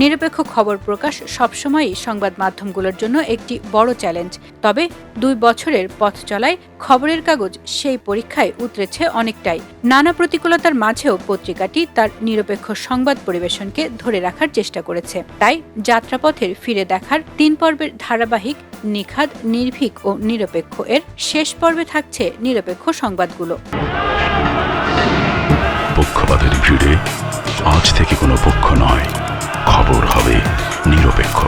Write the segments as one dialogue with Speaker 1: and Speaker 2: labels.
Speaker 1: নিরপেক্ষ খবর প্রকাশ সবসময়ই সংবাদ মাধ্যমগুলোর জন্য একটি বড় চ্যালেঞ্জ। তবে দুই বছরের পথ চলায় খবরের কাগজ সেই পরীক্ষায় উতরেছে অনেকটাই। নানা প্রতিকূলতার মাঝেও পত্রিকাটি তার নিরপেক্ষ সংবাদ পরিবেশনকে ধরে রাখার চেষ্টা করেছে। তাই যাত্রাপথের ফিরে দেখার তিন পর্বের ধারাবাহিক নিখাদ, নির্ভীক ও নিরপেক্ষ এর শেষ পর্বে থাকছে নিরপেক্ষ সংবাদগুলো।
Speaker 2: আজ থেকে কোনো নিরপেক্ষ।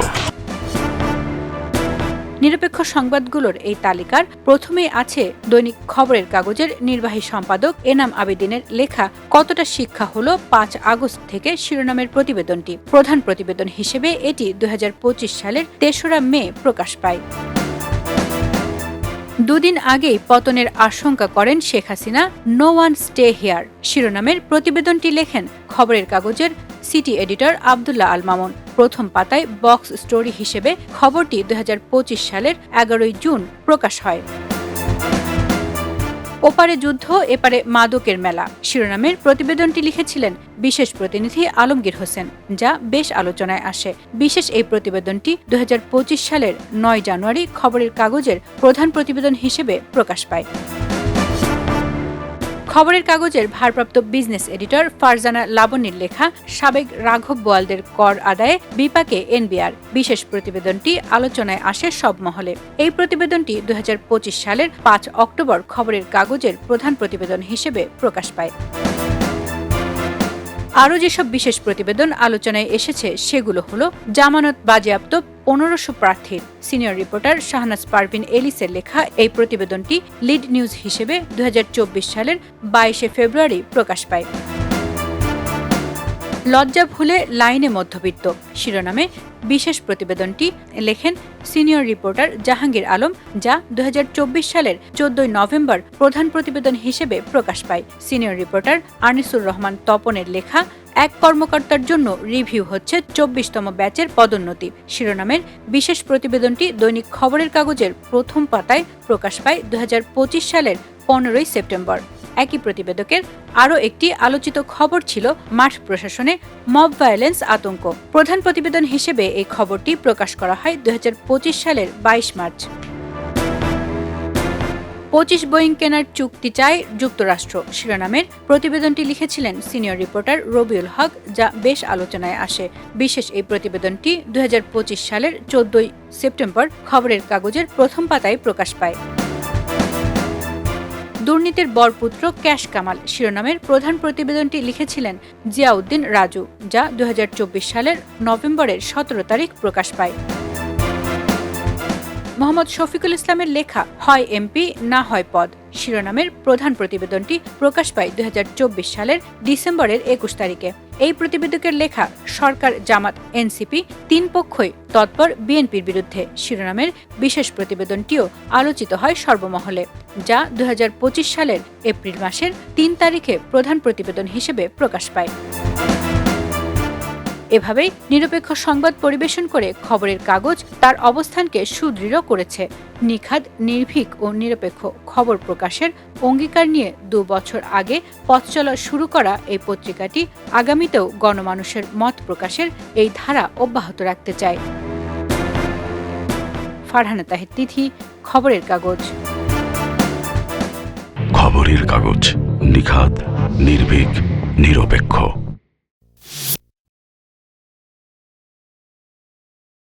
Speaker 1: নিরপেক্ষ সংবাদগুলোর এই তালিকার প্রথমেই আছে দৈনিক খবরের কাগজের নির্বাহী সম্পাদক এনাম আবেদিনের লেখা, কতটা শিক্ষা হলো পাঁচ আগস্ট থেকে শিরোনামের প্রতিবেদনটি? প্রধান প্রতিবেদন হিসেবে এটি দুহাজার পঁচিশ সালের তেসরা মে প্রকাশ পায়। দুদিন আগেই পতনের আশঙ্কা করেন Sheikh Hasina no one stay here শিরোনামের প্রতিবেদনটি লেখেন খবরের কাগজের সিটি এডিটর আবদুল্লাহ আল মামুন। প্রথম পাতায় বক্স স্টোরি হিসেবে খবরটি দু হাজার পঁচিশ সালের এগারোই জুন প্রকাশ হয়। ওপারে যুদ্ধ, এপারে মাদকের মেলা। শিরোনামের প্রতিবেদনটি লিখেছিলেন বিশেষ প্রতিনিধি আলমগীর হোসেন, যা বেশ আলোচনায় আসে। বিশেষ এই প্রতিবেদনটি দুহাজার পঁচিশ সালের নয় জানুয়ারি খবরের কাগজের প্রধান প্রতিবেদন হিসেবে প্রকাশ পায়। খবরের কাগজের ভারপ্রাপ্ত বিজনেস এডিটর ফারজানা লাবণীর লেখা সাবেক রাঘব বোয়ালদের কর আদায়ে বিপাকে এনবিআর। বিশেষ প্রতিবেদনটি আলোচনায় আসে সব মহলে। এই প্রতিবেদনটি দুই হাজার পঁচিশ সালের পাঁচ অক্টোবর খবরের কাগজের প্রধান প্রতিবেদন হিসেবে প্রকাশ পায়। আরও যেসব বিশেষ প্রতিবেদন আলোচনায় এসেছে সেগুলো হলো জামানত বাজেয়াপ্ত পনেরোশো প্রার্থীর। সিনিয়র রিপোর্টার শাহনাজ পারভিন এলিসের লেখা এই প্রতিবেদনটি লিড নিউজ হিসেবে দুহাজার চব্বিশ সালের বাইশে ফেব্রুয়ারি প্রকাশ পায়। লজ্জা ভুলে লাইনে মধ্যবিত্ত। শিরোনামে বিশেষ প্রতিবেদনটি লেখেন সিনিয়র রিপোর্টার জাহাঙ্গীর আলম, যা দুই হাজার চব্বিশ সালের চোদ্দই নভেম্বর প্রধান প্রতিবেদন হিসেবে প্রকাশ পায়। সিনিয়র রিপোর্টার আনিসুর রহমান তপনের লেখা, এক কর্মকর্তার জন্য রিভিউ হচ্ছে চব্বিশতম ব্যাচের পদোন্নতি। শিরোনামের বিশেষ প্রতিবেদনটি দৈনিক খবরের কাগজের প্রথম পাতায় প্রকাশ পায় দুই হাজার পঁচিশ সালের পনেরোই সেপ্টেম্বর। একই প্রতিবেদকের আরও একটি আলোচিত খবর ছিল মাঠ প্রশাসনে মব ভায়োলেন্স আতঙ্ক। প্রধান প্রতিবেদন হিসেবে এই খবরটি প্রকাশ করা হয় দুই হাজার পঁচিশ সালের বাইশ মার্চ। পঁচিশ বোয়িং কেনার চুক্তি চায় যুক্তরাষ্ট্র। শিরোনামের প্রতিবেদনটি লিখেছিলেন সিনিয়র রিপোর্টার রবিউল হক, যা বেশ আলোচনায় আসে। বিশেষ এই প্রতিবেদনটি দুই হাজার পঁচিশ সালের চোদ্দই সেপ্টেম্বর খবরের কাগজের প্রথম পাতায় প্রকাশ পায়। দুর্নীতির বরপুত্র ক্যাশ কামাল। শিরোনামের প্রধান প্রতিবেদনটি লিখেছিলেন জিয়াউদ্দিন রাজু, যা দু হাজার চব্বিশ সালের নভেম্বরের সতেরো তারিখ প্রকাশ পায়। মোহাম্মদ শফিকুল ইসলামের লেখা, হয় এমপি, না হয় পদ। শিরোনামের প্রধান প্রতিবেদনটি প্রকাশ পায় দু হাজার চব্বিশ সালের ডিসেম্বরের একুশ তারিখে। এই প্রতিবেদকের লেখা, সরকার, জামাত, এনসিপি তিন পক্ষই তৎপর বিএনপির বিরুদ্ধে। শিরোনামের বিশেষ প্রতিবেদনটিও আলোচিত হয় সর্বমহলে, যা দুই হাজার পঁচিশ সালের এপ্রিল মাসের তিন তারিখে প্রধান প্রতিবেদন হিসেবে প্রকাশ পায়। এভাবেই নিরপেক্ষ সংবাদ পরিবেশন করে খবরের কাগজ তার অবস্থানকে সুদৃঢ় করেছে। নিখাদ, নির্ভীক ও নিরপেক্ষ খবর প্রকাশের অঙ্গীকার নিয়ে দু বছর আগে পথ চলা শুরু করা এই পত্রিকাটি আগামীতেও গণমানুষের মত প্রকাশের এই ধারা অব্যাহত রাখতে চায়। ফারহানা তাহের তিথি, খবরের কাগজ।
Speaker 2: খবরের কাগজ, নিখাদ, নির্ভীক, নিরপেক্ষ।